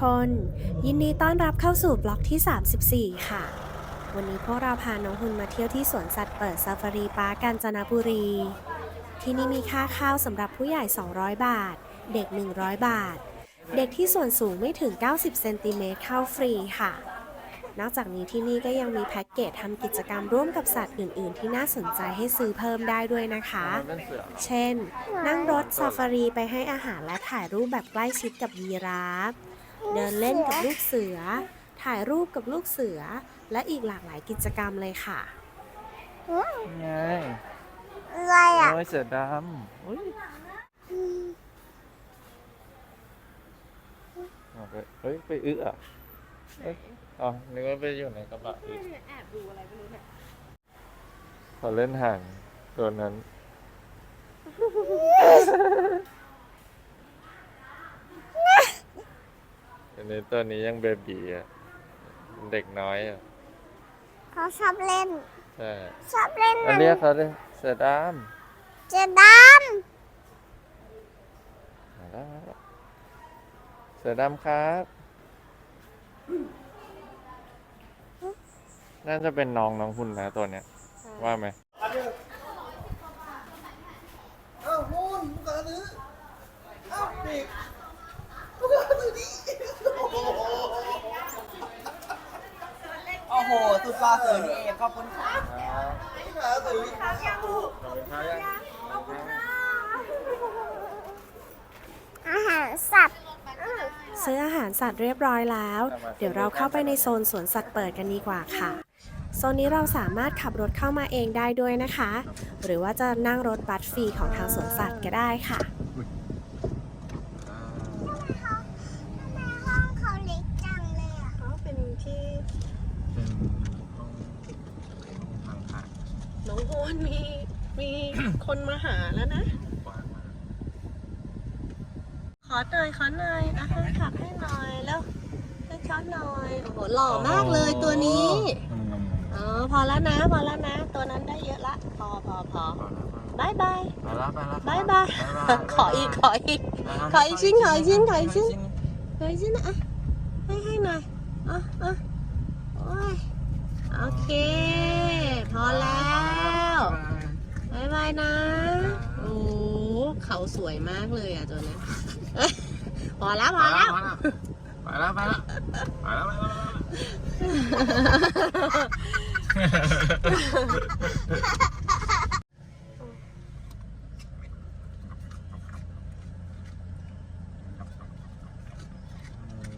คน ยินดีต้อนรับเข้าสู่บล็อกที่ 34 ค่ะ วันนี้พวกเราพาน้องหุ่นมาเที่ยวที่สวนสัตว์เปิดซาฟารีปาร์กาญจนบุรี ที่นี่มีค่าเข้าสำหรับผู้ใหญ่ 200 บาท เด็ก 100 บาท เด็กที่ส่วนสูงไม่ถึง 90 เซนติเมตรเข้าฟรีค่ะ นอกจากนี้ที่นี่ก็ยังมีแพ็กเกจทำกิจกรรมร่วมกับสัตว์อื่น ๆ ที่น่าสนใจให้ซื้อเพิ่มได้ด้วยนะคะเเช่น นั่งรถซาฟารีไปให้อาหารและถ่ายรูปแบบใกล้ชิดกับยีราฟ เดินเล่นกับลูกเสือ ถ่ายรูปกับลูกเสือ และอีกหลากหลายกิจกรรมเลยค่ะ ไงอะไรอะ โอ้ยเสือดำอุ้ยเอาไปเฮ้ย ไปอึอะเอ้ยอ๋อนึกว่าไปอยู่ในกระบะอึแอบดูอะไรไม่รู้เนี่ยขอเล่นห่างตัวนั้น อันนี้ตัวนี้ยังเบบีอะเด็กน้อยอะเขาชอบเล่น ใช่ชอบเล่นอันเรียกเขาเลยเสือดำเจะดมาแล้วมาแล้วเสือดำครับ น่าจะเป็นน้องน้องคุณนะตัวเนี้ย ว่าไหม อ้าวมูนมึงกันนึอ้าวเด็กมึงกันนึดิโอ้โห สุดปลาเสือนี่เองขอบคุณครับหาสือำอาหารสัตว์ ซื้ออาหาร สัตว์เรียบร้อยแล้ว เดี๋ยวเราเข้าไปในโซนสวนสัตว์เปิดกันดีกว่าค่ะ โซนนี้เราสามารถขับรถเข้ามาเองได้ด้วยนะคะ หรือว่าจะนั่งรถบัสฟรีของทางสวนสัตว์ก็ได้ค่ะในห้องเขาเล็กจังเลยอะเขาเป็นที่เป็นห้องทางผ่านน้องโฮนมีมี คนมาหาแล้วนะ กว้างมาก ข อหน่อยขอหน่อยอะให้ขับให้หน่อยแล้วให้ช็อตหน่อยโอ้โหหล่อมากเลยตัวนี้อืมอ๋อพอแล้วนะพอแล้วนะ ตัวนั้นได้เยอะละ พอพอพอพอแล้วบายบายไปแล้วไปแล้วบายบายขออีกขออีก ขออีกชิ้นขออีกชิ้นขออีกชิ้นขออีกชิ้นนะอะให้ให้หน่อยอะอะโอ้ยโอเค พอแล้วบายบายนะโอ้เขาสวยมากเลยอะตัวนี้พ อแล้วพอแล้วไปแล้วไปแล้วไปแล้วไปแล้ว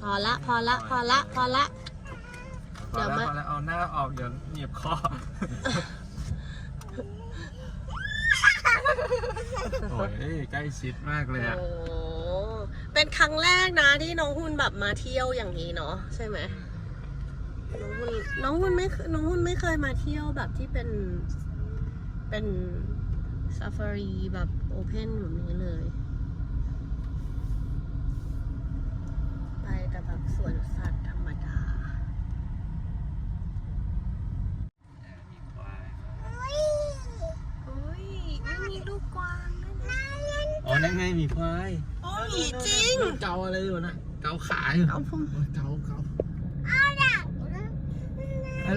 พอละพอละพอละพอละพอแล้วพอแล้วเอาหน้าออกเดี๋ยวหนีบคอโอ้ยใกล้ชิดมากเลยอะโอ้ เป็นครั้งแรกนะที่น้องหุ่นแบบมาเที่ยวอย่างนี้เนาะใช่ไหมน้องหุ่นน้องหุ่นไม่เคยน้องหุ่นไม่เคยมาเที่ยวแบบที่เป็นเป็นซาฟารีแบบโอเพนแบบนี้เลย ไปแต่แบบสวนสัตว์ธรรมดาอุ้ยโอ้ยไม่มีลูกกวางด้วยนะอ๋อนั่นไงมีควาย โอ้ยจริง เกาอะไรอยู่นะ เกาขาอยู่เอาผม เกาเกาเอาดัก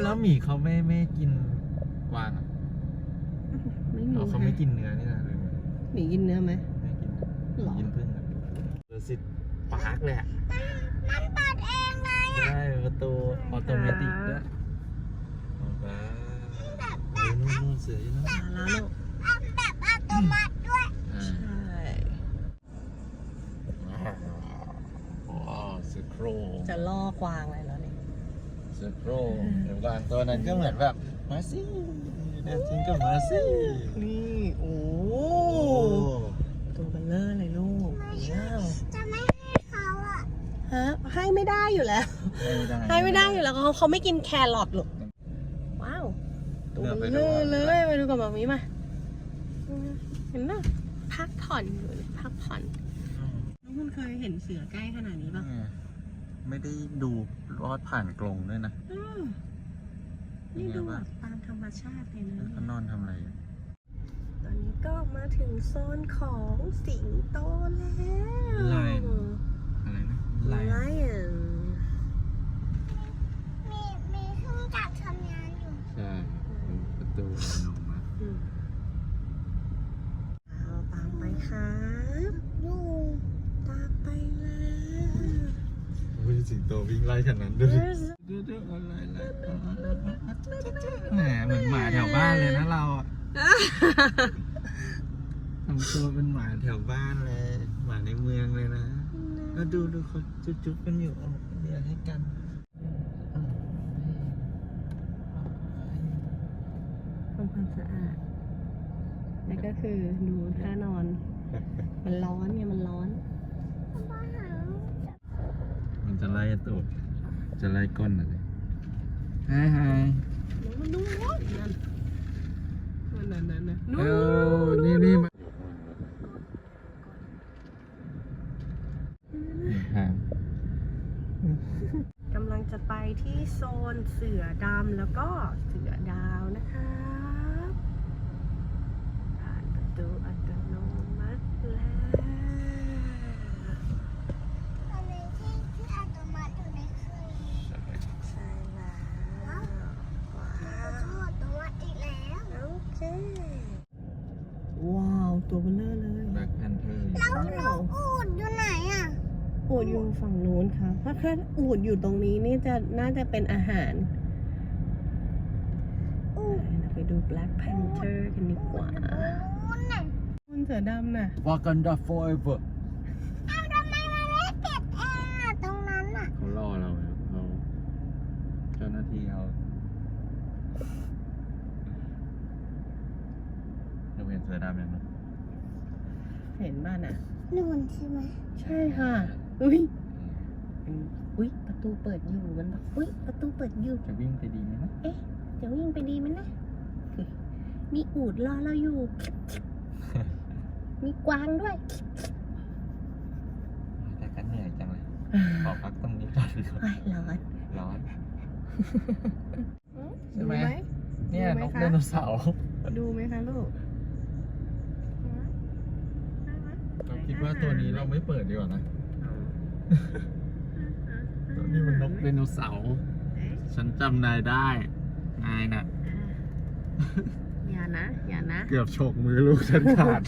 แล้วหมีเขาไม่ไม่กินกวางอะไม่มีอ๋อเขาไม่กินเนื้อนี่นะเลยหมีกินเนื้อไหมไม่กินหรอกินพึ่งอะเดอะซิตปาร์คเลยอะมันเปิดเองเลยใช่ประตูออโตเมติกด้วยออกมาโอ้ยนู่นนู่นเสืออยู่นู่นมาแล้วลูกเอาแบบอัตโนมัติด้วย อ่า ใช่ ว้าวเสือโครงจะล่อกวางเลยแล้วนี่เสือโครงเดี๋ยวก่อนตัวนั้นก็เหมือนแบบ มาสิเดินจริงก็มาสินี่โอ้โอ้ตัวเบลเลอร์เลยลูกว้าวจะไม่ให้เขาอะฮะให้ไม่ได้อยู่แล้ว ให้ไม่ได้อยู่แล้วเขาเขาไม่กินแครอทหรอกว้าวตัวเบลเลอร์เลยไปดูกับมามีมาเห็นไหมพักผ่อนอยู่เลยพักผ่อนน้องคุณเคยเห็นเสือใกล้ขนาดนี้ป่ะ ไม่ได้ดูรอดผ่านกรงด้วยนะอืมนี่ดูแบบตามธรรมชาติเลยนะแล้วก็นอนทำอะไรอยู่ตอนนี้ก็มาถึงโซนของสิงโตแล้วอะไรอะไรนะไล่ lion มีมีเครื่องจักรทำงานอยู่ใช่ประตูมันออกมาอืมเอาตามไปครั ตวิ่งไล่ขนาดนั้นดูดิดูดูอะไรอะไรแหมเหมือนหมาแถวบ้านเลยนะเราอะทำตัวเป็นหมาแถวบ้านเลย หมาในเมืองเลยนะแล้วดูดูเขาจุ๊บๆกันอยู่เอาเรียกให้กันทำความสะอาดแล้วก็คือดูท่านอน มันร้อนไงมันร้อนบ้านหามัน จะไล่ตูดจะไล่ก้นอะไรฮายฮายมันดูร้อนนั่นนั่นนั่นนั่นเออนี่นี่มาหางกำลังจะไปที่โซนเสือดำแล้วก็เสือดาวนะครับผ่านประตูอัตโนมัติแล้ว ตอนนี้ที่ที่อัตโนมัติอยู่ในเครื่อง ใช่แล้วว้า ทั้งหมดตัวอีกแล้ว โอเค ว้าวตัวเบลเลอร์เลย แบ็คแพนเทอร์ แล้วแล้วอูดอยู่ไหนอะ อูดอยู่ฝั่งนู้นค่ะเพราะ ถ้าอูดอยู่ตรงนี้นี่จะน่าจะเป็นอาหารอูดเราไปดู Black Panther กันดีกว่าอูดน่ะคุณเสือดำน่ะวากันดา forever เอาทำไมมันไม่ติดแอร์อะตรงนั้นอะเขารอเราเราเจ้าหน้าที่เขาเราเห็นเสือดำยังไงเห็นบ้านอะนู่นใช่ไหม ใช่ค่ะ อุ้ย อืมอุ้ยประตูเปิดอยู่มันบอกอุ้ยประตูเปิดอยู่ จะวิ่งไปดีไหมนะเอ๊ะ จะวิ่งไปดีไหมนะ มีอูดรอเราอยู่ มีกวางด้วย แต่ก็เหนื่อยจังเลย ขอพักตรงนี้ก่อนดีกว่าโอ้ยร้อนร้อนใช่ดูไหมไหมเนี่ยดูไหมนกคะไดโนเสาร์ดูไหมคะลูกเราคิดว่าตัวนี้เราไม่เปิดดีกว่านะตัว นี้มันนกไดโนเสาร์ ฉันจำนายได้ นายน่ะ อย่านะ อย่านะ เกือบฉกมือลูกฉันขาด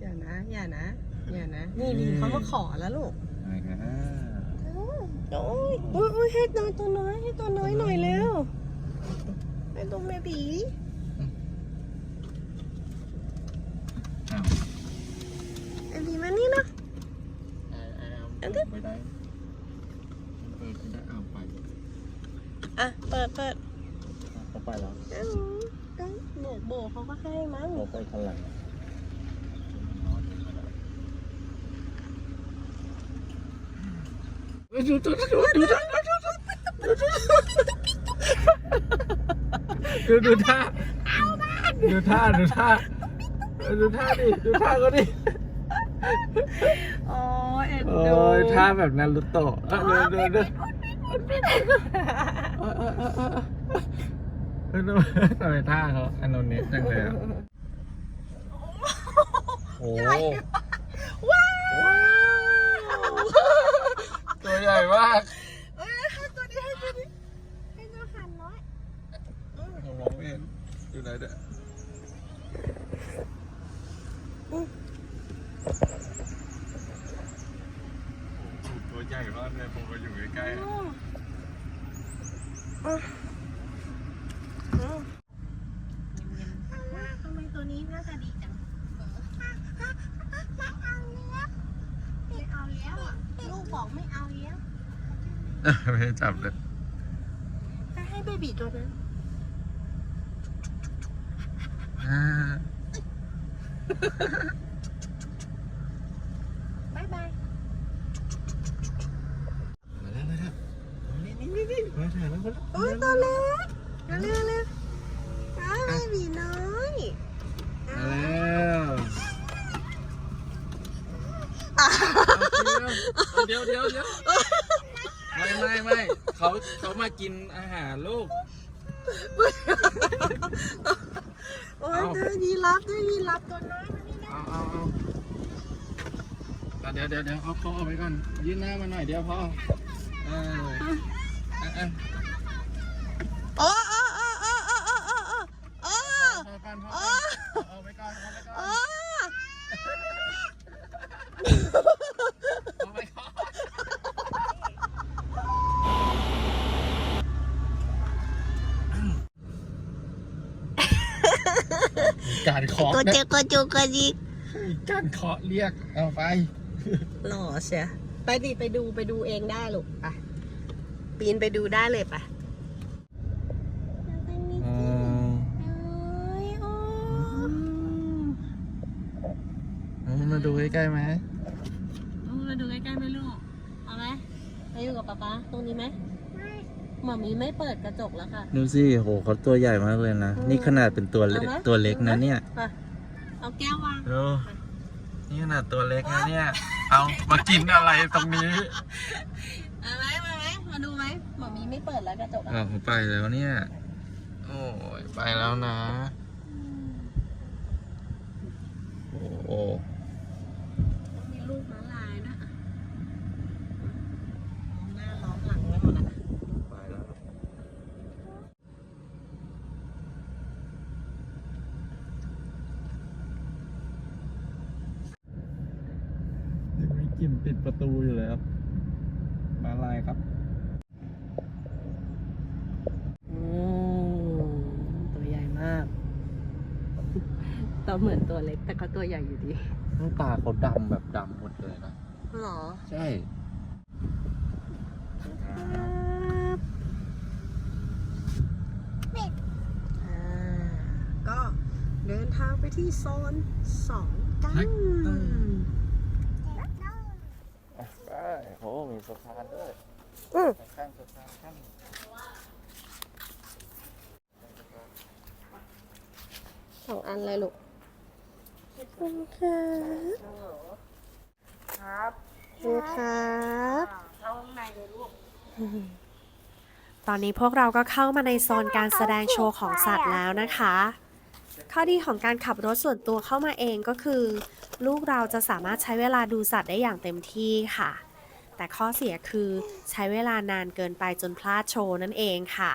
อย่านะ อย่านะ อย่านะ นี่นี่เขามาขอแล้วลูกนายครับโอ้ยโอ้ยโอ้ยให้ตัวตัวน้อย ให้ตัวน้อยหน่อยเร็วให้ตัวเบบี อ้าวเบบีมานี่นะเอาเอาไม่ได้เปิดไม่ได้เอาไปอะเปิดเปิดเอาไปแล้วเอ้าก็โบกโบกเขาก็ให้มั้งเราไปข้างหลังดูดูดูดูดูดูดูท่าดูท่าดูท่าดูท่าดิดูท่าก็ดิ โอ้ยเอ็นโอ้ดูยท่าแบบนารุโตะเออเดินเดินเออเออเออเออเออทำไมท่าเขาอันโนเนสจังเลยอะโอ้ว้าวตัวใหญ่มากเอ้ยให้ตัวนี้ให้ตัวนี้ให้ตัวหันน้อย มองไม่เห็นอยู่ไหนเด้อตั ว่ากเลยผมาอยู่ใกล้ทำไมตัวนี้น่าจะดีจังไม่เอาเนี้ยไม่เอาแล้วลูกบอกไม่เอาแล้วไม่ให้จับเลยให้ให้เบบีตัวนั้น อ่า บายบาย มาแล้วมาแล้วนี่นี่นี่นี่มาถ่ายแล้วมาแล้ว โอ้ยตัวเล็กเร็วเร็วเร็วอ้าวเบบีน้อยมาแล้วเดี๋ยวเดี๋ยวเดี๋ยวไม่ไม่ไม่เขาเขามากินอาหารลูกโอ้ยเจอยีรับเจอยีรับตัวน้อยมานี่นะเอาเอาเอาเดี๋ยวเดี๋ยวเดี๋ยวเอาคอออกไปก่อน ยืนหน้ามาหน่อยเดี๋ยวพ่อเออ จอก็จูก็ดีมีการเคาะเรียกเอาไปหล่อเชียไปดิไปดูไปดูเองได้ลูกไปปีนไปดูได้เลยปะอ๋อเอามาดูใกล้ๆไหมมาดูใกล้ๆไหมลูก เอาไหมไปอยู่กับป๊าป๊าตรงนี้ไหมหมอมีไม่เปิดกระจกแล้วค่ะ ดูสิโหเขาตัวใหญ่มากเลยนะ นี่ขนาดเป็นตัวเล็กเอาไหมตัวเล็กนะเนี่ยไป เอาแก้ววาง ดูนี่ขนาดตัวเล็กนะเนี่ย เอามากินอะไรตรงนี้เอาไหมมาไหมมาดูไหมหมอมีไม่เปิดแล้วกระจกอะอ้าวไปแล้วเนี่ย โอ้ยไปแล้วนะ โอ้โห มีลูกม้าลายนะหน้าล้อมหลังไว้หมดอะ ไปแล้วยัง มีกลิ่นปิดประตูอยู่เลยครับ มาลายครับอืมตัวใหญ่มาก ตัวเหมือนตัวเล็ก แต่ก็ตัวใหญ่อยู่ดีน้ำตาเขาดำแบบดำหมดเลยนะหรอ ใช่อ่าก็เดินทางไปที่โซนสองกันไป โอ้มีสะพานด้วยอืมข้างสะพานข้างสองอันเลยลูกขอบคุณครับครับขอบคุณครับเข้าข้างในเลยลูกตอนนี้พวกเราก็เข้ามาในโซนการแสดงโชว์ของสัตว์แล้วนะคะ ข้อดีของการขับรถส่วนตัวเข้ามาเองก็คือ ลูกเราจะสามารถใช้เวลาดูสัตว์ได้อย่างเต็มที่ค่ะ แต่ข้อเสียคือใช้เวลานานเกินไปจนพลาดโชว์นั่นเองค่ะ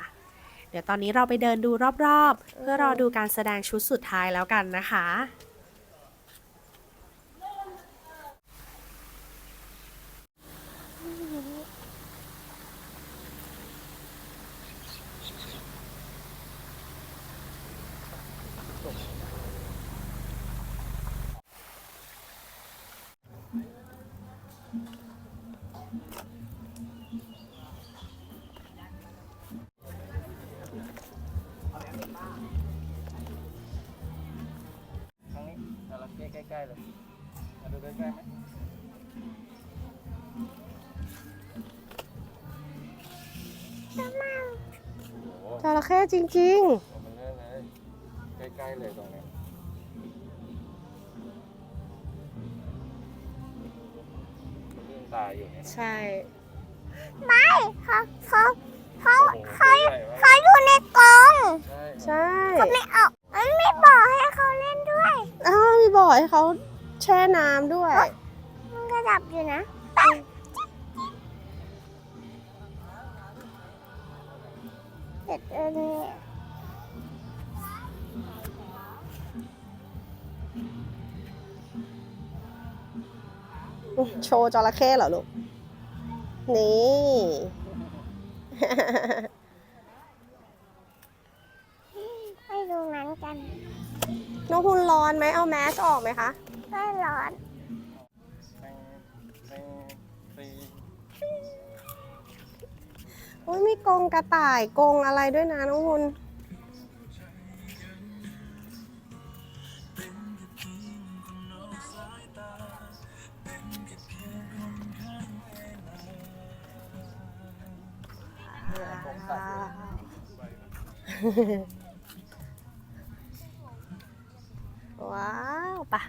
เดี๋ยวตอนนี้เราไปเดินดูรอบๆ เพื่อรอดูการแสดงชุดสุดท้ายแล้วกันนะคะ ใกล้ๆเลยมาดูใกล้ๆไหมโอ้โหจระเข้จริงเอามาเล่นเลย ใกล้ๆเลยตรงเนี้ยลื่นตาอยู่เนี่ยๆ ใช่ ไม่เขาเขาเขาโอ้โหเขาตัวใหญ่มากเขาอยู่ในกรงใช่ ใช่ เขาไม่ออก มันไม่บอกให้เขาเล่นด้วย อ้าวมีบ่อให้เขาแช่น้ำด้วย มันก็ดับอยู่นะเสร็จแล้วเนี่ยโชว์จระเข้เหรอลูก นี่ ไปดูนั้นกัน น้องคุณร้อนไหมเอาแมสออกไหมคะ ไม่ร้อนแมงแมงตีโอ้ยมีกรงกระต่ายกรงอะไรด้วยนะน้องคุณ ว้าวปะ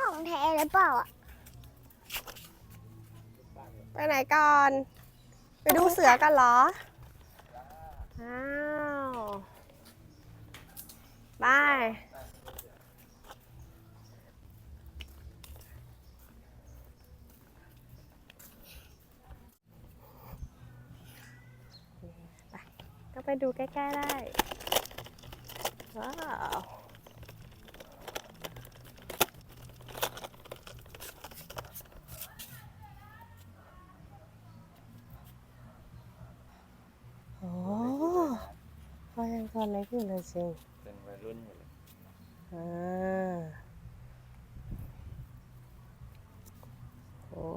ของแท้หรือเปล่าไปไหนก่อน ไปดูเสือกันเหรอ ดูใกล้ ๆ ได้ ว้าว โอ้ก็ยังตัวเล็กอยู่เลยสิเป็นวัยรุ่นอยู่เลยอ่าโอ้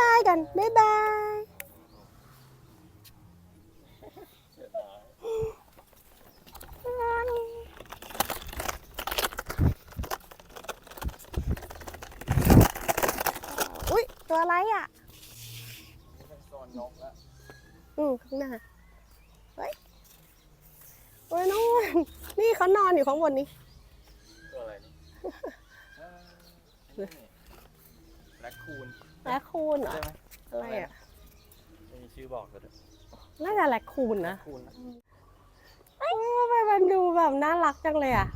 บาย บายกันบายบายอุ้ยตัวอะไรอะนี่เป็นโซนนกแล้วอืมข้างหน้า เฮ้ยโอ้ยน้องอ้วนนี่เขานอนอยู่ข้างบนนี้ ตัวอะไรนี่เออนี่แบล็คคูน แรคคูนเหรอ ใช่ไหม อะไรอะไม่มีชื่อบอกเลยด้วยน่าจะแรคคูนนะคูนนะเอ้ยทำไมมันดูแบบน่ารักจังเลยอะ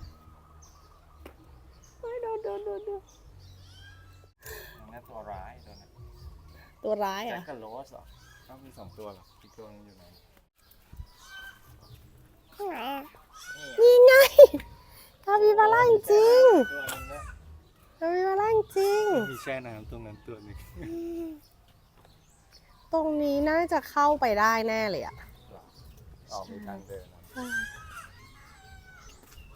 เฮ้ยดูดูดูดูนั่นตัวร้ายตัวนั้นตัวร้ายแจ็คอะ กับโรสเหรอต้องมีสองตัวเหรออีกตัวนึงอยู่ไหนที่ไหนอะนี่ไงคาปิบาร่าจริงตัวนึงเนี่ยคาปิบาร่าจริงมีแช่น้ำตรงนั้นตัวหนึง ตรงนี้น่าจะเข้าไปได้แน่เลยอะหรอออกมีทางเดินนะ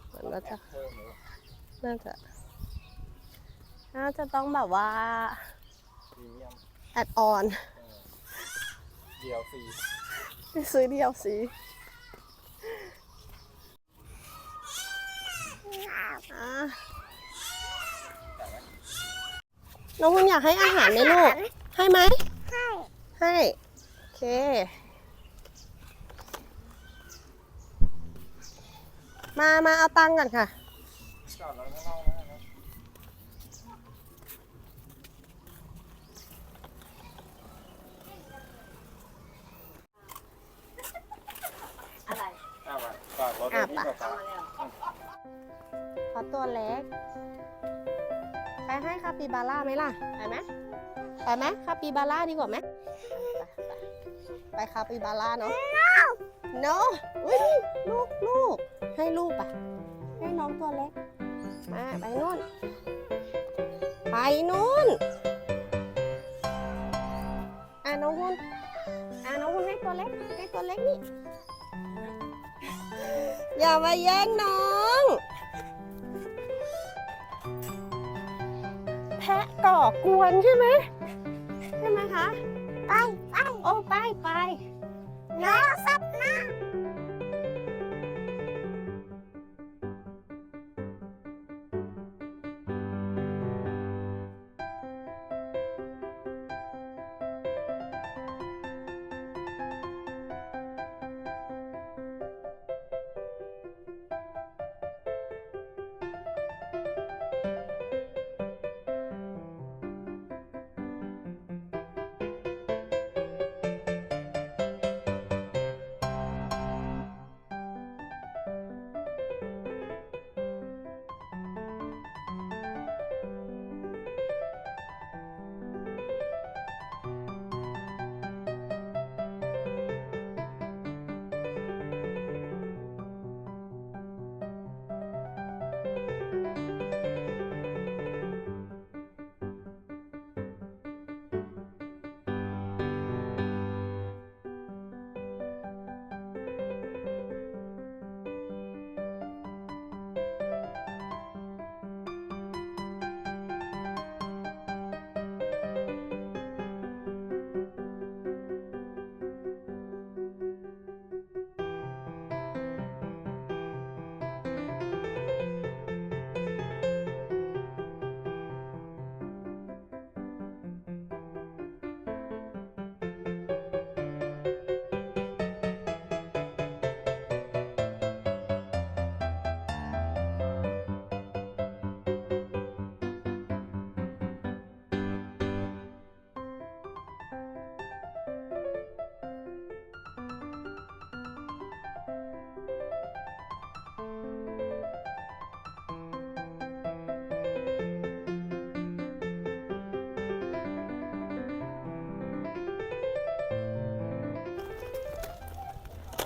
เหมือนน่าจะ เพิ่มหรือเปล่าน่าจะ น่าจะต้องแบบว่า พรีเมียมแอดออน เดียวฟรีไปซื้อเดียวสิอะน้องคุณอยากให้อาหารไหมลูก ให้ไหมใช่ ให้ โอเค มามาเอาตังค์ก่อนค่ะจอดรถข้างนอกนะครับอะไรอะมาฝากรถอะไว้ที่ไปป๊าป๊าเพราะตัวเล็กไป ให้คาปิบาร่าไหมล่ะ ไปไหมไปไหมคาปิบาร่าดีกว่าไหมไปไปไปคาปิบาร่าเนาะ no อุ้ยลูกลูกให้ลูกปะให้น้องตัวเล็ก มาไปนู่น ไปนู่น อะน้องคุณอะน้องคุณให้ตัวเล็ก ให้ตัวเล็กนี่ อย่ามาแย่งน้อง ก่อกวนใช่ไหมใช่ไหมคะ ไปไปโอ้ไปไปน้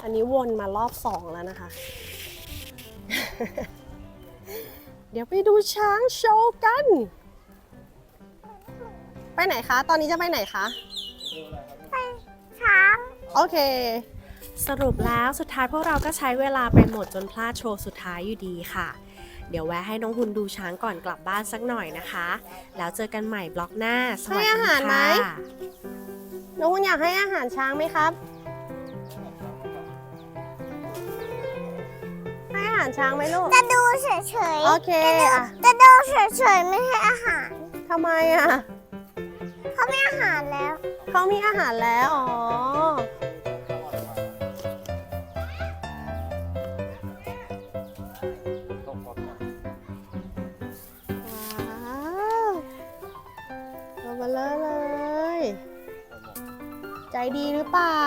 อันนี้วนมารอบสองแล้วนะคะ เดี๋ยวไปดูช้างโชว์กัน ไปไหนคะ ตอนนี้จะไปไหนคะช้าง โอเค สรุปแล้วสุดท้ายพวกเราก็ใช้เวลาไปหมดจนพลาดโชว์สุดท้ายอยู่ดีค่ะเดี๋ยวแวะให้น้องหุนดูช้างก่อนกลับบ้านสักหน่อยนะคะ แล้วเจอกันใหม่บล็อกหน้า สวัสให้ดีอาหารไหมค่ะ น้องคุณอยากให้อาหารช้างไหมครับ อาหารช้างไหมลูก จะดูเฉยโอเคอะๆจะดูเฉยๆไม่ให้อาหารทำไมอะ เขาไม่อาหารแล้ว เขามีอาหารแล้ว อ๋อ ว้าวตัวเบลอเลย ใจดีหรือเปล่า